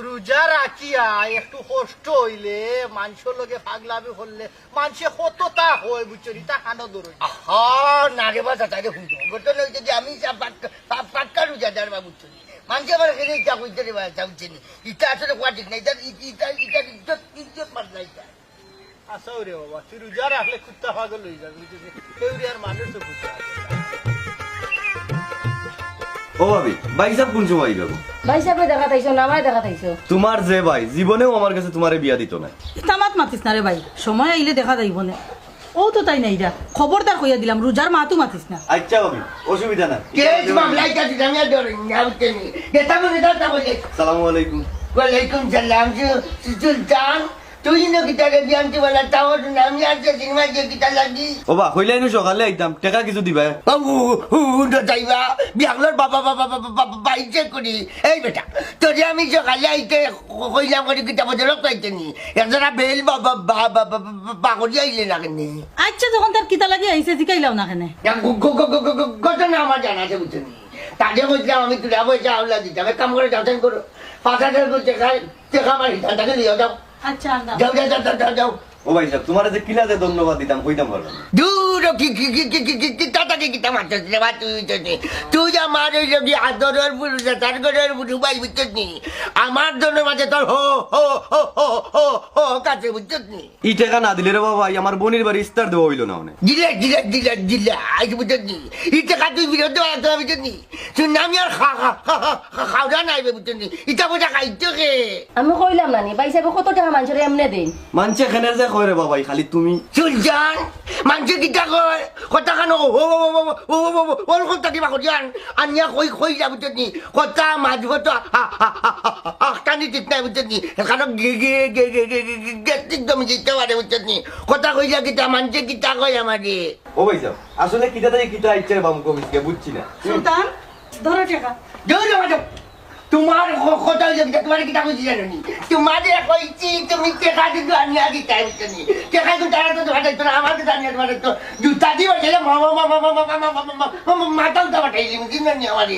রোজা রাখিয়া একটু কষ্ট হইলে মানুষের লগে পাগলামি করলে মানুষে কত তা হয় বুঝছ তা দূর আহা নারে বাসা তাইলে হুঁজো ঘটনা হইছে যে আমি পাক্কা- রোজাদার বা বুঝছ। মানুষ আমার এখানে ইচ্ছা করছে রে বা চাউছে নি ইটা আসলে কোয়া ঠিক না এটা ইটা ইটা ইজ্জত ইজ্জত পাতলা ইটা আসাও রে বাবা তুই রোজা রাখলে কুত্তা পাগল হয়ে যাবে বুঝছ? কেউ আর মানুষও কুত্তা ও ভাবি ভাই সাহেব কোন সময় গো? ভাই সাহেবে দেখা তাইছো না আমায় দেখা তাইছো তোমার যে ভাই জীবনেও আমার কাছে তোমারে বিয়া দিত না তামাত মাতিস না রে ভাই সময় আইলে দেখা যাইব না ও তো তাই নাই যা খবরদার কইয়া দিলাম রোজার মাতু মাতিস না আচ্ছা ভাবি অসুবিধা না আমি আর ডরে বুঝছ নি মনে দাও বলে সালামু আলাইকুম ওয়ালাইকুম সালাম সুলতান তুই না কিতারে বিয়ান্তি বলা তাও আমি আর সিনেমা যে কিতা লাগি ও বা হইলে এনু সকালে আইতাম টাকা কিছু দিবা যাইবা বিয়াগলোর বাবা বাবা বাবা বাবা বাইছে করি এই বেটা তোরে আমি সকালে আইতে কইলাম করি কিতা বদলক পাইতে নি? একজনা বেল বাবা বাবা বাগরি আইলে না কেন? আচ্ছা যখন তার কিতা লাগি আইছে জিকাইলাম না কেনে? ঘটনা আমার জানা আছে বুঝছেন তাকে বলছিলাম আমি তুলে পয়সা আউলা দিতাম কাম করে যাচ্ছেন করো পাঁচ হাজার করে টেকা টেকা মারি তাকে দিয়ে যাও। আচ্ছা যাও যাও যাও যাও। ও ভাই সাহেব, তোমার যে যে ধন্যবাদ দিতাম, কইতাম পারব না। দূর, কি কি কি তুই তুই আমার ওই লোকি আদরের পুরুষ, তার ঘরের পুরুষ, ভাই, বুঝছিস আমার মাঝে তোর হো হো হো হো হো হো কাছে বুঝছিস নি ই টাকা না দিলে রে বাবা আমার বোনের বাড়ি ইস্তার দেওয়া হইল না অনেক জিলে জিলে জিলে জিলে আজ বুঝছিস নি ইটা কা তুই বিরোধ বাড়াতে বুঝছিস নি তুই নামি আর খা খা খাওয়া নাই বুঝছিস নি ইটা বোঝা খাইতে কে আমি কইলাম না নি ভাই কত টাকা মানুষের এমনে দেন মানছে এখানে যে কয় রে বাবাই খালি তুমি সুলজান মানুষে কিতা কয় কথা খানো ও ও ও ও ও ওর কথা কিবা করিয়ান আনিয়া কই কই যা বুঝছেন নি কথা মাঝব তো আখটানি ঠিক নাই বুঝছেন নি কারণ গ্যাস্ট্রিক জমি যেতে পারে বুঝছেন নি কথা কইলা কিতা মানুষে কিতা কয় আমারে ও ভাই সাহেব আসলে কিটা থেকে কিটা ইচ্ছে বাবু কমিসকে বুঝছি না সুলতান ধরো টাকা জোর মাঝব তোমার কথা হইলে তোমার কিতা বুঝি জানো নি তোমারে কইছি তুমি টেকা দিতে আনিয়া দিতে বুঝছেন নি টেকা কিন্তু তারা তো তোমার তো আমার তো জানিয়া তোমার তো জুতা দিবা গেলে মাথা উঠা পাঠাইলি বুঝছেন নি আমারে